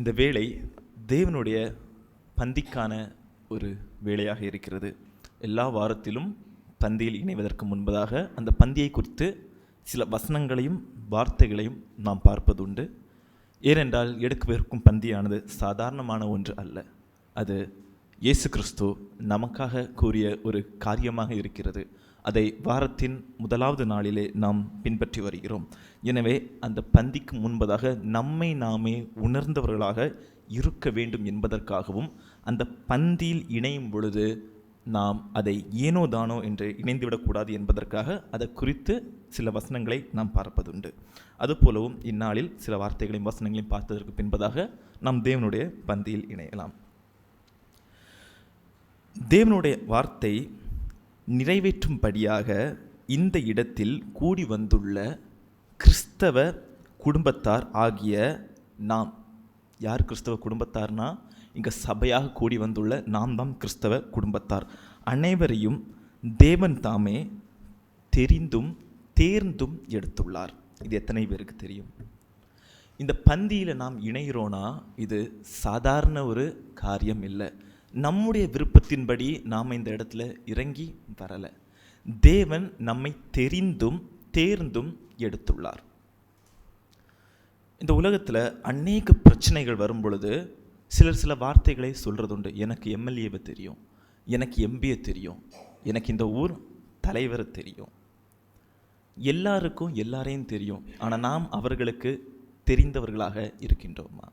இந்த வேலை தேவனுடைய பந்திக்கான ஒரு வேலையாக இருக்கிறது. எல்லா வாரத்திலும் பந்தியில் இணைவதற்கு முன்பதாக அந்த பந்தியை குறித்து சில வசனங்களையும் வார்த்தைகளையும் நாம் பார்ப்பதுண்டு. ஏனென்றால் எடுக்கவிருக்கும் பந்தியானது சாதாரணமான ஒன்று அல்ல. அது இயேசு கிறிஸ்து நமக்காக கூறிய ஒரு காரியமாக இருக்கிறது. அதை வாரத்தின் முதலாவது நாளிலே நாம் பின்பற்றி வருகிறோம். எனவே அந்த பந்திக்கு முன்பதாக நம்மை நாமே உணர்ந்தவர்களாக இருக்க வேண்டும் என்பதற்காகவும் அந்த பந்தியில் இணையும் பொழுது நாம் அதை ஏனோ தானோ என்று இணைந்துவிடக்கூடாது என்பதற்காக அதை குறித்து சில வசனங்களை நாம் பார்ப்பதுண்டு. அதுபோலவும் இந்நாளில் சில வார்த்தைகளையும் வசனங்களையும் பார்த்ததற்கு பின்பதாக நாம் தேவனுடைய பந்தியில் இணையலாம். தேவனுடைய வார்த்தை நிறைவேற்றும்படியாக இந்த இடத்தில் கூடி வந்துள்ள கிறிஸ்தவ குடும்பத்தார் ஆகிய நாம். யார் கிறிஸ்தவ குடும்பத்தார்னா? இங்கே சபையாக கூடி வந்துள்ள நாம் தான் கிறிஸ்தவ குடும்பத்தார். அனைவரையும் தேவன் தாமே தெரிந்தும் தேர்ந்தும் எடுத்துள்ளார். இது எத்தனை பேருக்கு தெரியும்? இந்த பந்தியில் நாம் இணைகிறோன்னா இது சாதாரண ஒரு காரியம் இல்லை. நம்முடைய விருப்பத்தின்படி நாம் இந்த இடத்துல இறங்கி வரலை. தேவன் நம்மை தெரிந்தும் தேர்ந்தும் எடுத்துள்ளார். இந்த உலகத்தில் அநேக பிரச்சனைகள் வரும் பொழுது சிலர் சில வார்த்தைகளை சொல்கிறதுண்டு எனக்கு எம்எல்ஏவை தெரியும் எனக்கு எம்பியை தெரியும் எனக்கு இந்த ஊர் தலைவரை தெரியும். எல்லாருக்கும் எல்லாரையும் தெரியும். ஆனால் நாம் அவர்களுக்கு தெரிந்தவர்களாக இருக்கின்றோமா?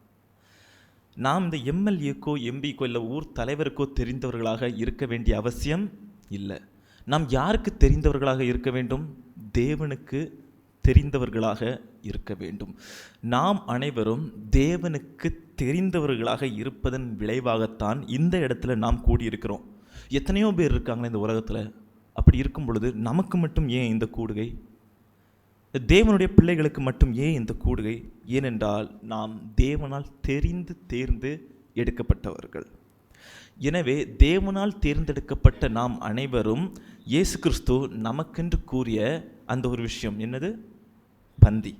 நாம் இந்த எம்எல்ஏக்கோ எம்பிக்கோ இல்லை ஊர் தலைவருக்கோ தெரிந்தவர்களாக இருக்க வேண்டிய அவசியம் இல்லை. நாம் யாருக்கு தெரிந்தவர்களாக இருக்க வேண்டும்? தேவனுக்கு தெரிந்தவர்களாக இருக்க வேண்டும். நாம் அனைவரும் தேவனுக்கு தெரிந்தவர்களாக இருப்பதன் விளைவாகத்தான் இந்த இடத்துல நாம் கூடியிருக்கிறோம். எத்தனையோ பேர் இருக்காங்களே இந்த உலகத்தில். அப்படி இருக்கும் பொழுது நமக்கு மட்டும் ஏன் இந்த கூடுகை? தேவனுடைய பிள்ளைகளுக்கு மட்டும் ஏன் இந்த கூடுகை? ஏனென்றால் நாம் தேவனால் தெரிந்து தேர்ந்து எடுக்கப்பட்டவர்கள். எனவே தேவனால் தேர்ந்தெடுக்கப்பட்ட நாம் அனைவரும் இயேசு கிறிஸ்து நமக்கென்று கூறிய அந்த ஒரு விஷயம். என்னது? பந்தி.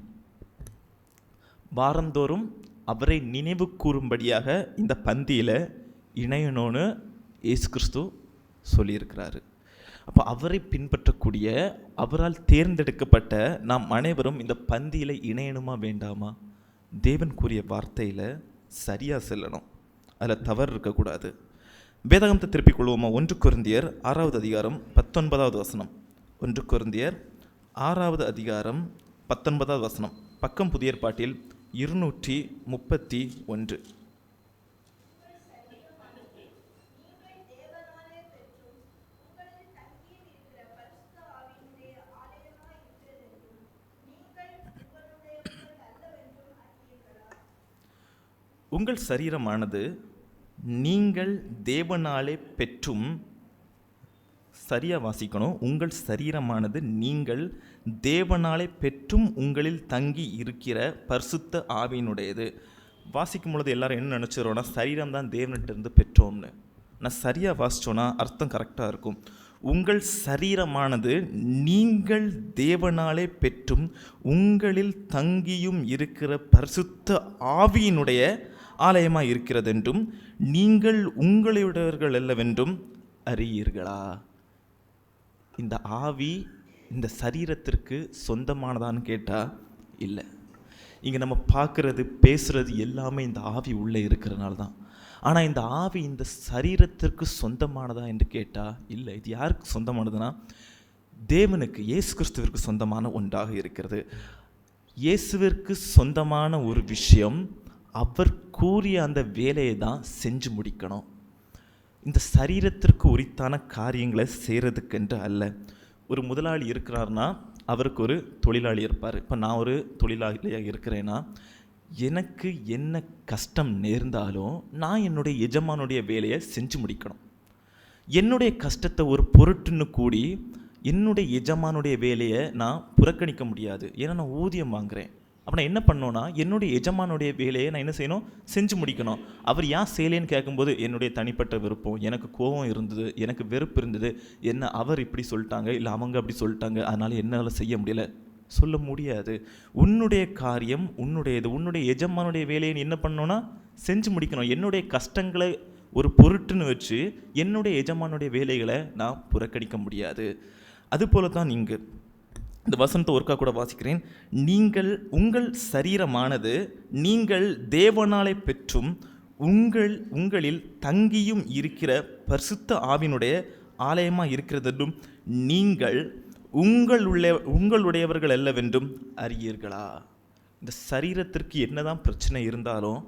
வாரந்தோறும் அவரை நினைவு கூறும்படியாக இந்த பந்தியில் இணையணும்னு இயேசு கிறிஸ்து சொல்லியிருக்கிறாரு. அப்போ அவரை பின்பற்றக்கூடிய அவரால் தேர்ந்தெடுக்கப்பட்ட நாம் அனைவரும் இந்த பந்தியில் இணையணுமா வேண்டாமா? தேவன் கூறிய வார்த்தையில் சரியாக செல்லணும். அதில் தவறு இருக்கக்கூடாது வேதாகமத்தை திருப்பிக் கொள்வோமா? ஒன்று குருந்தியர் ஆறாவது அதிகாரம் பத்தொன்பதாவது வசனம். ஒன்று குருந்தியர் ஆறாவது அதிகாரம் பத்தொன்பதாவது வசனம். பக்கம் புதிய பாட்டில் இருநூற்றி முப்பத்தி ஒன்று. உங்கள் சரீரமானது நீங்கள் தேவனாலே பெற்றும் சரியாக வாசிக்கணும். உங்கள் சரீரமானது நீங்கள் தேவனாலே பெற்றும் உங்களில் தங்கி இருக்கிற பரிசுத்த ஆவியினுடையது. வாசிக்கும் பொழுது எல்லாரும் என்ன நினச்சிரோன்னா சரீரம் தான் தேவனிட்டிருந்து பெற்றோம்னு. நான் சரியாக வாசிச்சோன்னா அர்த்தம் கரெக்டாக இருக்கும். உங்கள் சரீரமானது நீங்கள் தேவனாலே பெற்றும் உங்களில் தங்கியும் இருக்கிற பரிசுத்த ஆவியினுடைய ஆலயமாக இருக்கிறதென்றும் நீங்கள் உங்களுடையவர்கள் அல்லவென்றும் அறியீர்களா? இந்த ஆவி இந்த சரீரத்திற்கு சொந்தமானதான்னு கேட்டால் இல்லை. இங்கே நம்ம பார்க்குறது பேசுகிறது எல்லாமே இந்த ஆவி உள்ளே இருக்கிறனால தான் ஆனால் இந்த ஆவி இந்த சரீரத்திற்கு சொந்தமானதா என்று கேட்டால் இல்லை. இது யாருக்கு சொந்தமானதுன்னா தேவனுக்கு இயேசு கிறிஸ்துவிற்கு சொந்தமான ஒன்றாக இருக்கிறது. இயேசுவிற்கு சொந்தமான ஒரு விஷயம் அவர் கூறிய அந்த வேலையை தான் செஞ்சு முடிக்கணும். இந்த சரீரத்திற்கு உரித்தான காரியங்களை செய்கிறதுக்கென்று அல்ல. ஒரு முதலாளி இருக்கிறார்னா அவருக்கு ஒரு தொழிலாளி இருப்பார். இப்போ நான் ஒரு தொழிலாளியாக இருக்கிறேன்னா எனக்கு என்ன கஷ்டம் நேர்ந்தாலும் நான் என்னுடைய எஜமானுடைய வேலையை செஞ்சு முடிக்கணும். என்னுடைய கஷ்டத்தை ஒரு பொருட்டுன்னு கூடி என்னுடைய எஜமானுடைய வேலையை நான் புறக்கணிக்க முடியாது. ஏன்னா நான் ஊதியம் வாங்குறேன். அப்போ நான் என்ன பண்ணோன்னா என்னுடைய எஜமானுடைய வேலையை நான் என்ன செய்யணும்? செஞ்சு முடிக்கணும். அவர் ஏன் செய்யலேன்னு கேட்கும்போது என்னுடைய தனிப்பட்ட விருப்பம். எனக்கு கோபம் இருந்தது. எனக்கு வெறுப்பு இருந்தது. என்ன அவர் இப்படி சொல்லிட்டாங்க? இல்லை அவங்க அப்படி சொல்லிட்டாங்க. அதனால் என்னால் செய்ய முடியல. சொல்ல முடியாது. உன்னுடைய காரியம் உன்னுடையது உன்னுடைய எஜமானுடைய வேலையை என்ன பண்ணோன்னா செஞ்சு முடிக்கணும். என்னுடைய கஷ்டங்களை ஒரு பொருட்டுன்னு வச்சு என்னுடைய எஜமானுடைய வேலைகளை நான் புறக்கணிக்க முடியாது. அதுபோல தான் இங்கே. இந்த வசனத்தை ஒருக்கா கூட வாசிக்கிறேன். நீங்கள் உங்கள் சரீரமானது நீங்கள் தேவனாலே பெற்றும் உங்கள் உங்களில் தங்கியும் இருக்கிற பரிசுத்த ஆவினுடைய ஆலயமாக இருக்கிறதென்றும் நீங்கள் உங்களுள்ள உங்களுடையவர்கள் அல்லவென்றும் அறியீர்களா? இந்த சரீரத்திற்கு என்னதான் பிரச்சனை இருந்தாலும்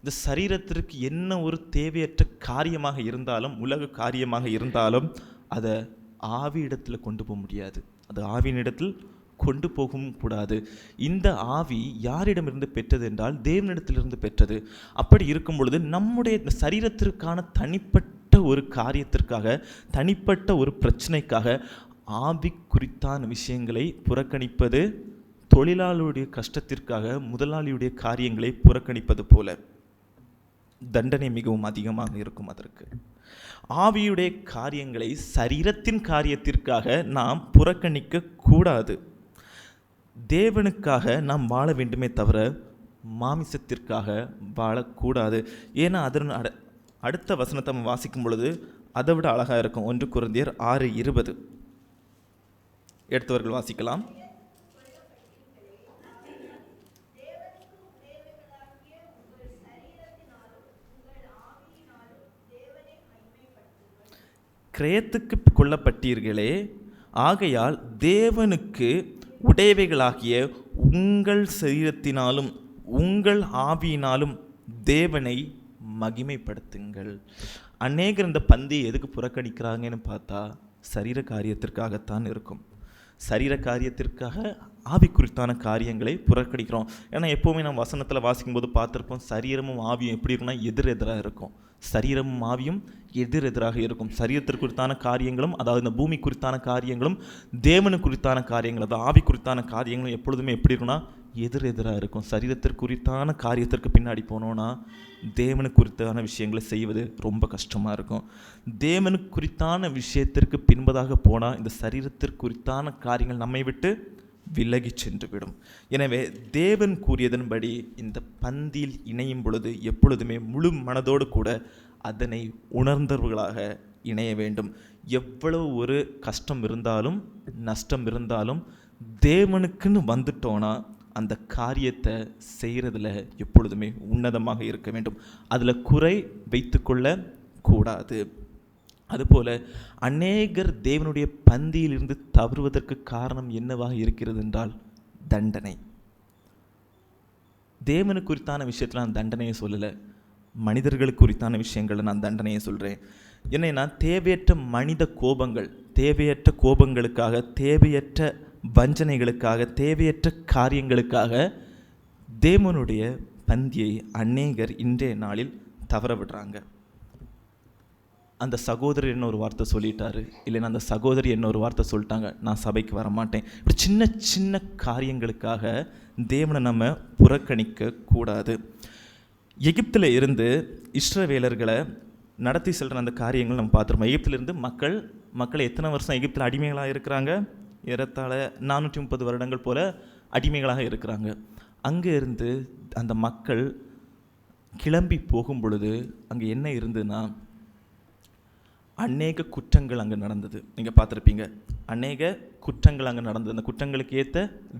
இந்த சரீரத்திற்கு என்ன ஒரு தேவையற்ற காரியமாக இருந்தாலும் உலக காரியமாக இருந்தாலும் அதை ஆவியிடத்தில் கொண்டு போக முடியாது. அது ஆவியின் இடத்தில் கொண்டு போகவும் கூடாது. இந்த ஆவி யாரிடமிருந்து பெற்றது என்றால் தேவனிடத்திலிருந்து பெற்றது. அப்படி இருக்கும் பொழுது நம்முடைய சரீரத்திற்கான தனிப்பட்ட ஒரு காரியத்திற்காக தனிப்பட்ட ஒரு பிரச்சனைக்காக ஆவி குறித்தான விஷயங்களை புறக்கணிப்பது தொழிலாளருடைய கஷ்டத்திற்காக முதலாளியுடைய காரியங்களை புறக்கணிப்பது போல. தண்டனை மிகவும் அதிகமாக இருக்கும் அதற்கு. ஆவியுடைய காரியங்களை சரீரத்தின் காரியத்திற்காக நாம் புறக்கணிக்க கூடாது தேவனுக்காக நாம் வாழ வேண்டுமே தவிர மாமிசத்திற்காக வாழக்கூடாது. ஏன்னா அதன் அட அடுத்த வசனத்தை நம்ம வாசிக்கும் பொழுது அதை விட அழகாக இருக்கும். ஒன்று குருந்தியர் ஆறு இருபது. எடுத்தவர்கள் வாசிக்கலாம். கிரயத்துக்கு கொள்ளப்பட்டீர்களே ஆகையால் தேவனுக்கு உடையவைகளாகிய உங்கள் சரீரத்தினாலும் உங்கள் ஆவியினாலும் தேவனை மகிமைப்படுத்துங்கள். அநேகர் இந்த பந்தியை எதுக்கு புறக்கணிக்கிறாங்கன்னு பார்த்தா சரீர காரியத்திற்காகத்தான் இருக்கும். சரீர காரியத்திற்காக ஆவி குறித்தான காரியங்களை புறக்கணிக்கிறோம். ஏன்னா எப்போவுமே நம்ம வசனத்தில் வாசிக்கும்போது பார்த்துருப்போம் சரீரமும் ஆவியும் எப்படி இருக்குன்னா எதிர் எதிராக இருக்கும். சரீரமும் ஆவியும் எதிர் எதிராக இருக்கும். சரீரத்திற்கு குறித்தான காரியங்களும் அதாவது இந்த பூமி குறித்தான காரியங்களும் தேவனு குறித்தான காரியங்கள் அதாவது ஆவி குறித்தான காரியங்களும் எப்பொழுதுமே எப்படி இருக்குன்னா எதிர் எதிராக இருக்கும். சரீரத்திற்கு குறித்தான காரியத்திற்கு பின்னாடி போனோன்னா தேவனுக்கு குறித்தான விஷயங்களை செய்வது ரொம்ப கஷ்டமாக இருக்கும். தேவனுக்கு குறித்தான விஷயத்திற்கு பின்பதாக போனால் இந்த சரீரத்திற்கு குறித்தான காரியங்கள் நம்மை விட்டு விலகி சென்றுவிடும். எனவே தேவன் கூறியதன்படி இந்த பந்தியில் இணையும் பொழுது எப்பொழுதுமே முழு மனதோடு கூட அதனை உணர்ந்தவர்களாக இணைய வேண்டும். எவ்வளவு ஒரு கஷ்டம் இருந்தாலும் நஷ்டம் இருந்தாலும் தேவனுக்குன்னு வந்துட்டோன்னா அந்த காரியத்தை செய்கிறதுல எப்பொழுதுமே உன்னதமாக இருக்க வேண்டும். அதில் குறை வைத்துக்கொள்ள கூடாது. அதுபோல் அநேகர் தேவனுடைய பந்தியிலிருந்து தவறுவதற்கு காரணம் என்னவாக இருக்கிறது என்றால் தண்டனை. தேவனுக்கு குறித்தான விஷயத்தில் நான் தண்டனையை சொல்லலை. மனிதர்களுக்கு குறித்தான விஷயங்களை நான் தண்டனையை சொல்கிறேன் என்னென்னா தேவையற்ற மனித கோபங்கள் தேவையற்ற கோபங்களுக்காக தேவையற்ற வஞ்சனைகளுக்காக தேவையற்ற காரியங்களுக்காக தேவனுடைய பந்தியை அநேகர் இன்றைய நாளில் தவற விடுறாங்க அந்த சகோதரர் என்ன ஒரு வார்த்தை சொல்லிட்டாரு? இல்லைன்னா அந்த சகோதரி என்ன ஒரு வார்த்தை சொல்லிட்டாங்க? நான் சபைக்கு வர மாட்டேன் இப்படி சின்ன சின்ன காரியங்களுக்காக தேவனை நம்ம புறக்கணிக்க கூடாது. எகிப்தில் இருந்து இஸ்ரவேலர்களை நடத்தி செல்கிற அந்த காரியங்கள் நம்ம பார்த்துருப்போம். எகிப்திலிருந்து மக்கள் மக்கள் எத்தனை வருஷம் எகிப்தில் அடிமைகளாக இருக்கிறாங்க? ஏறத்தாழ நானூற்றி முப்பது வருடங்கள் போல் அடிமைகளாக இருக்கிறாங்க. அங்கே இருந்து அந்த மக்கள் கிளம்பி போகும் பொழுது அங்கே என்ன இருந்ததுன்னா அநேக குற்றங்கள் அங்கே நடந்தது. நீங்கள் பார்த்துருப்பீங்க. அநேக குற்றங்கள் அங்கே நடந்தது. அந்த குற்றங்களுக்கு ஏற்ற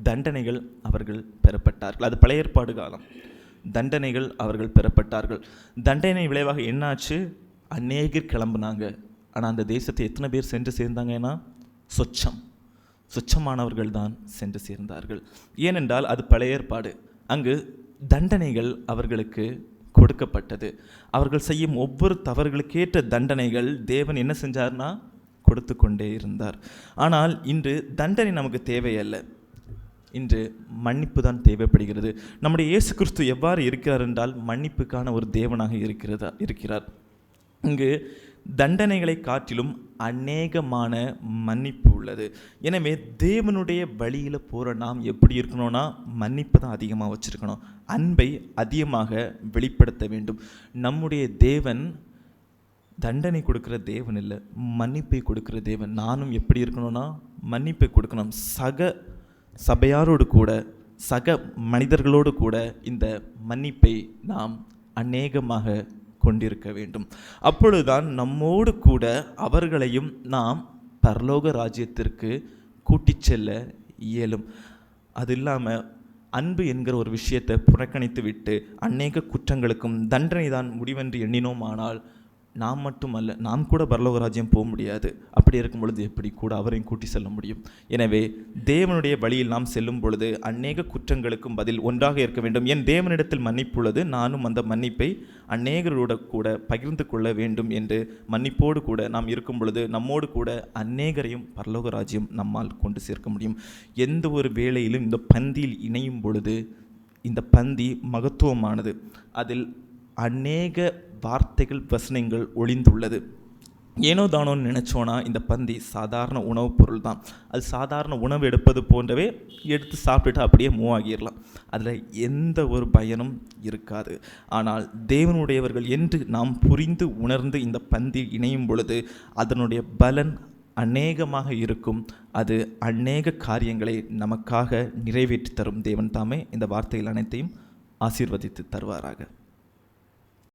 தண்டனைகள் அவர்கள் பெறப்பட்டார்கள். அது பழைய ஏற்பாடு காலம். தண்டனைகள் அவர்கள் பெறப்பட்டார்கள். தண்டனை விளைவாக என்னாச்சு? அநேகர் கிளம்புனாங்க. ஆனால் அந்த தேசத்தை எத்தனை பேர் சென்று சேர்ந்தாங்கன்னா சொச்சம். சொச்சமானவர்கள் தான் சென்று சேர்ந்தார்கள். ஏனென்றால் அது பழைய ஏற்பாடு. அங்கு தண்டனைகள் அவர்களுக்கு கொடுக்கப்பட்டது. அவர்கள் செய்யும் ஒவ்வொரு தவறுகளுக்கேற்ற தண்டனைகள் தேவன் என்ன செஞ்சார்னா கொடுத்து கொண்டே இருந்தார். ஆனால் இன்று தண்டனை நமக்கு தேவையல்ல. இன்று மன்னிப்பு தான் தேவைப்படுகிறது. நம்முடைய இயேசு கிறிஸ்து எவ்வாறு இருக்கிறார் என்றால் மன்னிப்புக்கான ஒரு தேவனாக இருக்கிறதா இருக்கிறார். இங்கு தண்டனைகளை காட்டிலும் அநேகமான மன்னிப்பு உள்ளது. எனவே தேவனுடைய வழியில் போகிற நாம் எப்படி இருக்கணும்னா மன்னிப்பு தான் அதிகமாக வச்சுருக்கணும். அன்பை அதிகமாக வெளிப்படுத்த வேண்டும். நம்முடைய தேவன் தண்டனை கொடுக்குற தேவன் இல்லை மன்னிப்பை கொடுக்குற தேவன். நானும் எப்படி இருக்கணும்னா மன்னிப்பை கொடுக்கணும். சக சபையாரோடு கூட சக மனிதர்களோடு கூட இந்த மன்னிப்பை நாம் அநேகமாக கொண்டிருக்க வேண்டும். அப்பொழுதுதான் நம்மோடு கூட அவர்களையும் நாம் பரலோக ராஜ்யத்திற்கு கூட்டிச் செல்ல இயலும். அது இல்லாமல் அன்பு என்கிற ஒரு விஷயத்தை புறக்கணித்து விட்டு அநேக குற்றங்களுக்கும் தண்டனை தான் முடிவென்று எண்ணினோமானால் நாம் மட்டுமல்ல நாம் கூட பரலோக ராஜ்யம் போக முடியாது. அப்படி இருக்கும் பொழுது எப்படி கூட அவரையும் கூட்டி செல்ல முடியும்? எனவே தேவனுடைய வழியில் நாம் செல்லும் பொழுது அநேக குற்றங்களுக்கும் பதில் ஒன்றாக இருக்க வேண்டும். என் தேவனிடத்தில் மன்னிப்புள்ளது நானும் அந்த மன்னிப்பை அநேகரோட கூட பகிர்ந்து கொள்ள வேண்டும் என்று மன்னிப்போடு கூட நாம் இருக்கும் பொழுது நம்மோடு கூட அநேகரையும் பரலோக ராஜ்யம் நம்மால் கொண்டு சேர்க்க முடியும். எந்த ஒரு வேளையிலும் இந்த பந்தியில் இணையும் பொழுது இந்த பந்தி மகத்துவமானது. அதில் அநேக வார்த்தைகள் வசனங்கள் ஒளிந்துள்ளது. ஏனோ தானோன்னு நினச்சோன்னா இந்த பந்தி சாதாரண உணவுப் பொருள் தான் அது சாதாரண உணவு எடுப்பது போன்றவே எடுத்து சாப்பிட்டுட்டு அப்படியே மூவ் ஆகிடலாம். அதில் எந்த ஒரு பயனும் இருக்காது. ஆனால் தேவனுடையவர்கள் என்று நாம் புரிந்து உணர்ந்து இந்த பந்தி இணையும் பொழுது அதனுடைய பலன் அநேகமாக இருக்கும். அது அநேக காரியங்களை நமக்காக நிறைவேற்றி தரும் தேவன் தாமே. இந்த வார்த்தைகள் அனைத்தையும் ஆசீர்வதித்து தருவாராக.